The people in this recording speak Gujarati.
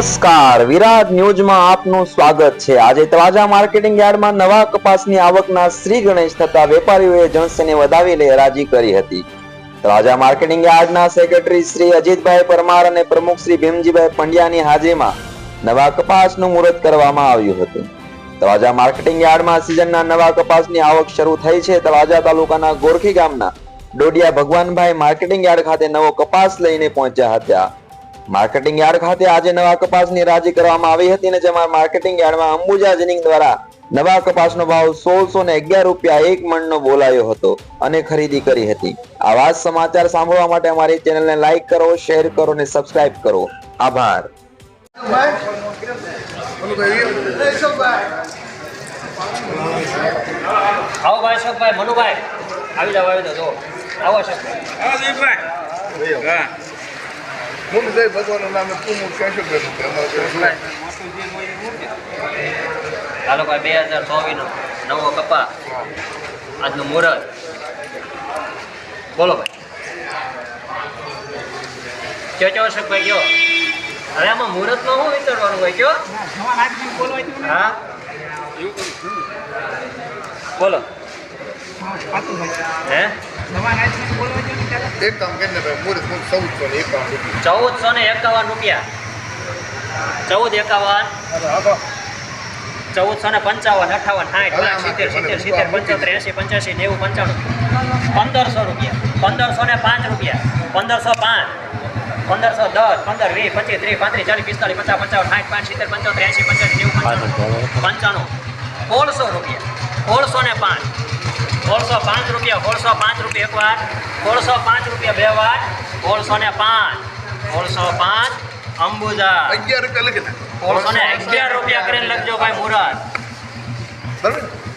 નમસ્કાર. વિરાટ ન્યૂઝમાં આપનું સ્વાગત છે. આજે તવાજા માર્કેટિંગ યાર્ડમાં નવા કપાસની આવકના શ્રી ગણેશ થતા વેપારીઓએ જણસને વધાવી લઈ હરાજી કરી હતી. તવાજા માર્કેટિંગ યાર્ડના સેક્રેટરી શ્રી અજીતભાઈ પરમાર અને પ્રમુખ શ્રી ભીમજીભાઈ પંડ્યાની હાજરીમાં નવા કપાસનું મુહૂર્ત કરવામાં આવ્યું હતું. તવાજા માર્કેટિંગ યાર્ડમાં સિઝનના નવા કપાસની આવક શરૂ થઈ છે. તવાજા તાલુકાના ગોરખી ગામના ડોડિયા ભગવાનભાઈ માર્કેટિંગ યાર્ડ ખાતે નવો કપાસ લઈને પહોંચ્યા હતા. માર્કેટિંગ યાર્ડ ખાતે આજે નવા કપાસની રાજી કરવામાં આવી હતી અને જેમાં માર્કેટિંગ યાર્ડમાં અંબુજા જિનિંગ દ્વારા નવા કપાસનો ભાવ સોળસો ને અગિયાર રૂપિયા એક મણનો બોલાયો હતો અને ખરીદી કરી હતી. આવા વાત સમાચાર સાંભળવા માટે અમારી ચેનલને લાઈક કરો શેર કરો અને સબસ્ક્રાઇબ કરો. આભાર. આવો ભાઈ અશોકભાઈ મનુભાઈ. આવી જાવ આવી જાવ જો આવો અશોકભાઈ. હા. મુંબઈ ભગવાનનું નામે પૂરું કહેશું કે હાલો ભાઈ બે હજાર ચોવીસનો નવો કપા આજનું મુહૂર્ત બોલો ભાઈ કયો કયો અશોકભાઈ કયો હવે આમાં મુહૂર્તમાં શું વિચારવાનું હોય કયો હા બોલો હે એક કામ કરીને ભાઈ મુરત મુરત ચૌદસો ને એકાવન રૂપિયા. ચૌદસો ને એકાવન રૂપિયા. ચૌદ એકાવન. ચૌદસો ને પંચાવન અઠાવન સાઠ સિત્તેર સિત્તેર સિત્તેર પંચોતેર એસી પંચ્યાસી નેવું પંચાણું. પંદરસો રૂપિયા. પંદરસો ને પાંચ રૂપિયા. પંદરસો પાંચ. પંદરસો દસ પંદર વીસ પચીસ ત્રીસ પાંત્રીસ ચાલીસ પિસ્તાલીસ પચાસ પંચાવન સાઠ પાંચ સિત્તેર પંચોતેર એસી પંચ્યાસી નેવું પંચાણું. પંચાણું સોળસો રૂપિયા. સોળસો ને પાંચ. સોળસો પાંચ રૂપિયા સોળસો પાંચ રૂપિયા એક વાર સોળસો પાંચ રૂપિયા બે વાર સોળસો ને પાંચ સોળસો પાંચ અંબુજા. અગિયાર રૂપિયા લખી સોળસો ને અગિયાર રૂપિયા કરીને લખજો ભાઈ મુરત બરાબર?